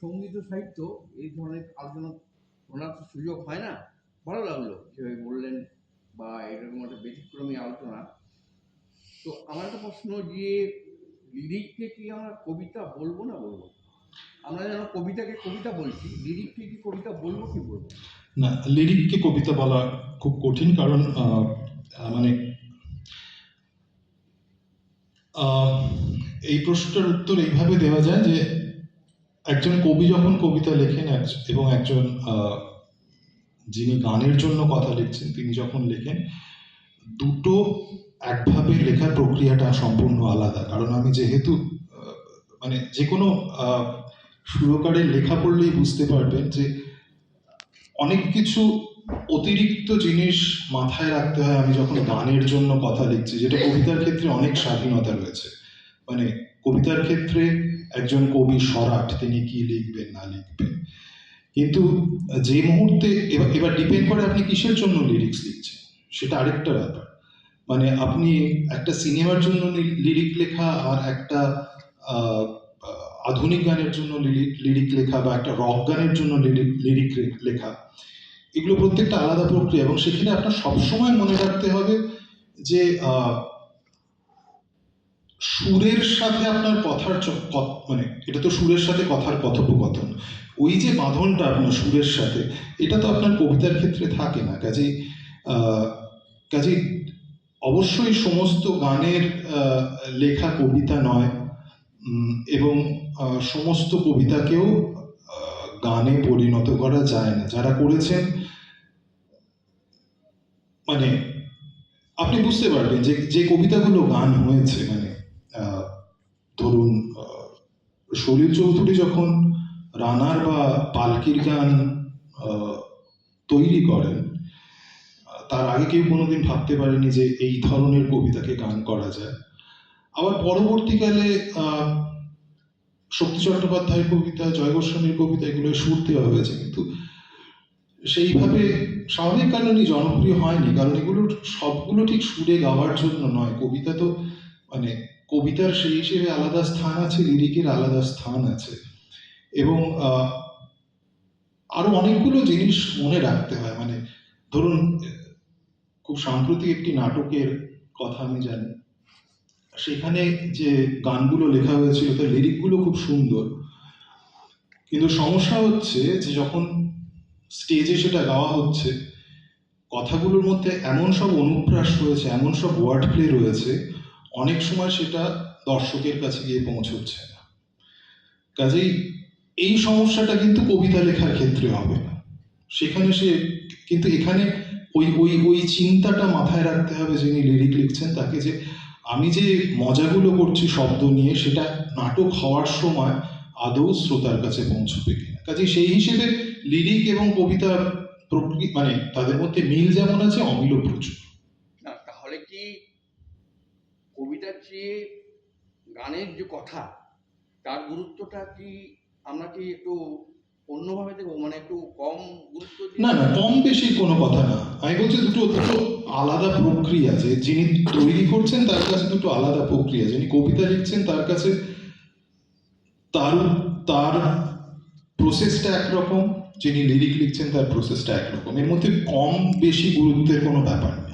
সংগীত সাহিত্য এই ধরনের আলোচনা শোনার তো সুযোগ হয় না। ভালো লাগল যেভাবে বললেন বা এরকম একটা ব্যতিক্রমী আলোচনা। তো আমার একটা প্রশ্ন যে, লিরিককে কি আমরা কবিতা বলব না বলব? আমরা যেন কবিতাকে কবিতা বলছি, লিরিককে কি কবিতা বলব কি বলব? না, লিরিককে কবিতা বলা খুব কঠিন কারণ মানে এই প্রশ্নটার উত্তর এইভাবে দেওয়া যায় যে একজন কবি যখন কবিতা লেখেন এবং একজন যিনি গানের জন্য কথা লিখছেন, তিনি যখন লেখেন, দুটো একভাবে লেখার প্রক্রিয়াটা সম্পূর্ণ আলাদা। কারণ আমি যেহেতু মানে যে কোনো সুরকারের লেখা পড়লেই বুঝতে পারবেন যে অনেক কিছু অতিরিক্ত জিনিস মাথায় রাখতে হয় আমি যখন গানের জন্য কথা লিখছি, যেটা কবিতার ক্ষেত্রে অনেক স্বাধীনতা রয়েছে। মানে কবিতার ক্ষেত্রে একজন কবি সরাট তিনি কি লিখবেন, না লিখবেন? কিন্তু যে মুহূর্তে এবার ডিপেন্ড করে আপনি কিসের জন্য লিরিক্স লিখছেন, সেটা আরেকটা ব্যাপার। মানে আপনি একটা সিনেমার জন্য লিরিক লেখা আর একটা আধুনিক গানের জন্য লিরিক লিরিক লেখা বা একটা রক গানের জন্য লিরিক লেখা এগুলো প্রত্যেকটা আলাদা প্রক্রিয়া এবং সেখানে আপনার সবসময় মনে রাখতে হবে যে সুরের সাথে আপনার কথার মানে এটা তো সুরের সাথে কথার কথোপকথন। ওই যে বাঁধনটা আপনার সুরের সাথে, এটা তো আপনার কবিতার ক্ষেত্রে থাকে না। কাজেই কাজেই অবশ্যই সমস্ত গানের লেখা কবিতা নয় এবং সমস্ত কবিতাকেও গানে পরিণত করা যায় না। যারা করেছেন মানে আপনি বুঝতে পারবেন যে যে কবিতাগুলো গান হয়েছে মানে ধরুন সলিল চৌধুরী যখন রানার বা পালকির গান তৈরি করেন তার আগে কেউ কোনোদিন ভাবতে পারেনি যে এই ধরনের কবিতাকে গান করা যায়। আবার পরবর্তীকালে শক্তি চট্টোপাধ্যায়ের কবিতা, জয় গোস্বামীর কবিতা এগুলো সুর দেওয়া হয়েছে, কিন্তু সেইভাবে স্বাভাবিক কারণেই জনপ্রিয় হয়নি, কারণ এগুলো সবগুলো ঠিক সুরে গাওয়ার জন্য নয়। কবিতা তো মানে কবিতার সেই হিসেবে আলাদা স্থান আছে, লিরিকের আলাদা স্থান আছে। এবং আরও অনেকগুলো জিনিস মনে রাখতে হয়। মানে ধরুন, খুব সাম্প্রতিক একটি নাটকের কথা আমি জানি। সেখানে যে গানগুলো লেখা হয়েছিল, তার লিরিকগুলো খুব সুন্দর। কিন্তু সমস্যা হচ্ছে যে যখন স্টেজে সেটা গাওয়া হচ্ছে, কথাগুলোর মধ্যে এমন সব অনুপ্রাস রয়েছে, এমন সব ওয়ার্ড প্লে রয়েছে অনেক সময় সেটা দর্শকের কাছে গিয়ে পৌঁছচ্ছে না। কাজেই এই সমস্যাটা কিন্তু কবিতা লেখার ক্ষেত্রে হবে না। সেখানে সে কিন্তু এখানে ওই ওই ওই চিন্তাটা মাথায় রাখতে হবে যিনি লিরিক লিখছেন তাকে যে আমি যে মজাগুলো করছি শব্দ নিয়ে সেটা নাটক হওয়ার সময় আদৌ শ্রোতার কাছে পৌঁছবে কিনা। কাজে সেই হিসেবে লিরিক এবং কবিতা প্রকৃতি মানে তাদের মধ্যে মিল যেমন আছে, অমিলও প্রচুর। কবিতার চেয়ে গানের যে কথা, তার গুরুত্বটা কি আমরা কি একটু অন্যভাবে দেখব মানে একটু কম গুরুত্ব না না, কম বেশি কোনো কথা না। আমি বলছি দুটো দুটো আলাদা প্রক্রিয়া যে যিনি তৈরি করছেন, তার কাছে দুটো আলাদা প্রক্রিয়া যিনি কবিতা লিখছেন, তার কাছে তার তার প্রসেসটা একরকম। যিনি লিরিক লিখছেন, তার প্রসেসটা একরকম। এর মধ্যে কম বেশি গুরুত্বের কোনো ব্যাপার নেই